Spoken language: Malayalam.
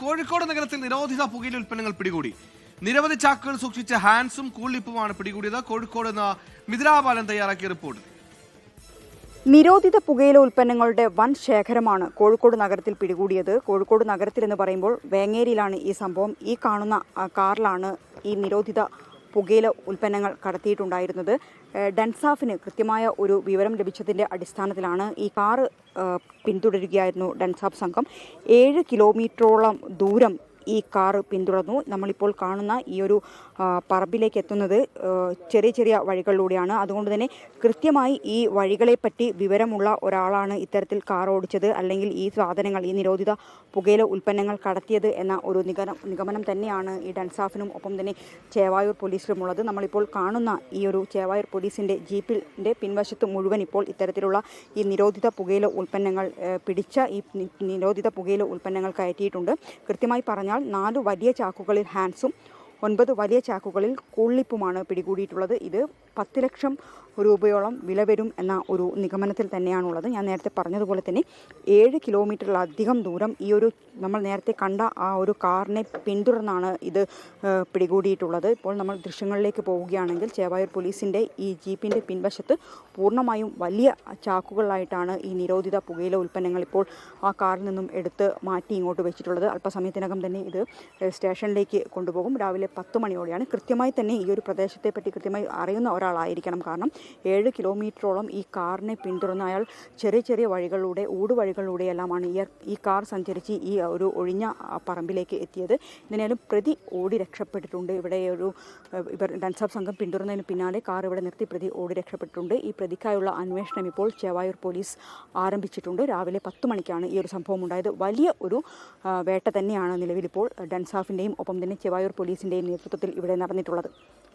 കോഴിക്കോട് നഗരത്തിൽ നിരോധിത പുകയില ഉൽപ്പന്നങ്ങൾ പിടികൂടി. നിരവധി ചാക്കുകൾ സൂക്ഷിച്ച ഹാൻസും കൂളിപ്പുമാണ് പിടികൂടിയത്. കോഴിക്കോട് നിന്ന് മിഥിലാബാലൻ തയ്യാറാക്കിയ റിപ്പോർട്ട്. നിരോധിത പുകയില ഉൽപ്പന്നങ്ങളുടെ വൻ ശേഖരമാണ് കോഴിക്കോട് നഗരത്തിൽ പിടികൂടിയത്. കോഴിക്കോട് നഗരത്തിൽ എന്ന് പറയുമ്പോൾ വേങ്ങേരിയിലാണ് ഈ സംഭവം. ഈ കാണുന്ന കാറിലാണ് ഈ നിരോധിത പുകയില ഉൽപ്പന്നങ്ങൾ കടത്തിയിട്ടുണ്ടായിരുന്നത്. ഡൻസാഫിന് കൃത്യമായ ഒരു വിവരം ലഭിച്ചതിന്റെ അടിസ്ഥാനത്തിലാണ് ഈ കാറ് പിന്തുടരുകയായിരുന്നു ഡൻസാഫ് സംഘം. ഏഴ് കിലോമീറ്ററോളം ദൂരം ഈ കാറ് പിന്തുടർന്നു. നമ്മളിപ്പോൾ കാണുന്ന ഈ ഒരു പറമ്പിലേക്ക് എത്തുന്നത് ചെറിയ ചെറിയ വഴികളിലൂടെയാണ്. അതുകൊണ്ട് തന്നെ കൃത്യമായി ഈ വഴികളെപ്പറ്റി വിവരമുള്ള ഒരാളാണ് ഇത്തരത്തിൽ കാർ ഓടിച്ചത്. അല്ലെങ്കിൽ ഈ സാധനങ്ങൾ ഈ നിരോധിത പുകയില ഉൽപ്പന്നങ്ങൾ കടത്തിയത് എന്ന ഒരു നിഗമനം നിഗമനം തന്നെയാണ് ഈ ഡൻസാഫിനും ഒപ്പം തന്നെ ചേവായൂർ പോലീസിലുമുള്ളത്. നമ്മളിപ്പോൾ കാണുന്ന ഈ ഒരു ചേവായൂർ പോലീസിന്റെ ജീപ്പിന്റെ പിൻവശത്ത് മുഴുവൻ ഇപ്പോൾ ഇത്തരത്തിലുള്ള ഈ നിരോധിത പുകയില ഉൽപ്പന്നങ്ങൾ പിടിച്ച ഈ നിരോധിത പുകയില ഉൽപ്പന്നങ്ങൾ കയറ്റിയിട്ടുണ്ട്. കൃത്യമായി പറഞ്ഞാൽ നാല് വലിയ ചാക്കുകളിൽ ഹാൻസും ഒൻപത് വലിയ ചാക്കുകളിൽ കൂളിപ്പുമാണ് പിടികൂടിയിട്ടുള്ളത്. ഇത് പത്ത് ലക്ഷം രൂപയോളം വില വരും എന്ന ഒരു നിഗമനത്തിൽ തന്നെയാണുള്ളത്. ഞാൻ നേരത്തെ പറഞ്ഞതുപോലെ തന്നെ ഏഴ് കിലോമീറ്ററിലധികം ദൂരം ഈ ഒരു നമ്മൾ നേരത്തെ കണ്ട ആ ഒരു കാറിനെ പിന്തുടർന്നാണ് ഇത് പിടികൂടിയിട്ടുള്ളത്. ഇപ്പോൾ നമ്മൾ ദൃശ്യങ്ങളിലേക്ക് പോവുകയാണെങ്കിൽ ചേവായൂർ പോലീസിന്റെ ഈ ജീപ്പിന്റെ പിൻവശത്ത് പൂർണമായും വലിയ ചാക്കുകളായിട്ടാണ് ഈ നിരോധിത പുകയില ഉൽപ്പന്നങ്ങൾ ഇപ്പോൾ ആ കാറിൽ നിന്നും എടുത്ത് മാറ്റി ഇങ്ങോട്ട് വെച്ചിട്ടുള്ളത്. അല്പസമയത്തിനകം തന്നെ ഇത് സ്റ്റേഷനിലേക്ക് കൊണ്ടുപോകും. രാവിലെ പത്ത് മണിയോടെയാണ്. കൃത്യമായി തന്നെ ഈ ഒരു പ്രദേശത്തെ പറ്റി കൃത്യമായി അറിയുന്ന ഒരാളായിരിക്കണം. കാരണം ഏഴ് കിലോമീറ്ററോളം ഈ കാറിനെ പിന്തുടർന്ന അയാൾ ചെറിയ ചെറിയ വഴികളിലൂടെ ഊടുവഴികളിലൂടെയെല്ലാമാണ് ഈ ഈ കാർ സഞ്ചരിച്ച് ഈ ഒരു ഒഴിഞ്ഞ പറമ്പിലേക്ക് എത്തിയത്. ഇതിനാലും പ്രതി ഓടി രക്ഷപ്പെട്ടിട്ടുണ്ട്. ഇവിടെ ഒരു ഇവർ ഡൻസാബ് സംഘം പിന്തുടർന്നതിന് പിന്നാലെ കാർ ഇവിടെ നിർത്തി പ്രതി ഓടി രക്ഷപ്പെട്ടിട്ടുണ്ട്. ഈ പ്രതിക്കായുള്ള അന്വേഷണം ഇപ്പോൾ ചേവായൂർ പോലീസ് ആരംഭിച്ചിട്ടുണ്ട്. രാവിലെ പത്ത് മണിക്കാണ് ഈ ഒരു സംഭവം ഉണ്ടായത്. വലിയ ഒരു വേട്ട തന്നെയാണ് നിലവിലിപ്പോൾ ഡൻസാഫിന്റെയും ഒപ്പം തന്നെ ചെവായൂർ പോലീസിന്റെയും നേതൃത്വത്തിൽ ഇവിടെ നടന്നിട്ടുള്ളത്.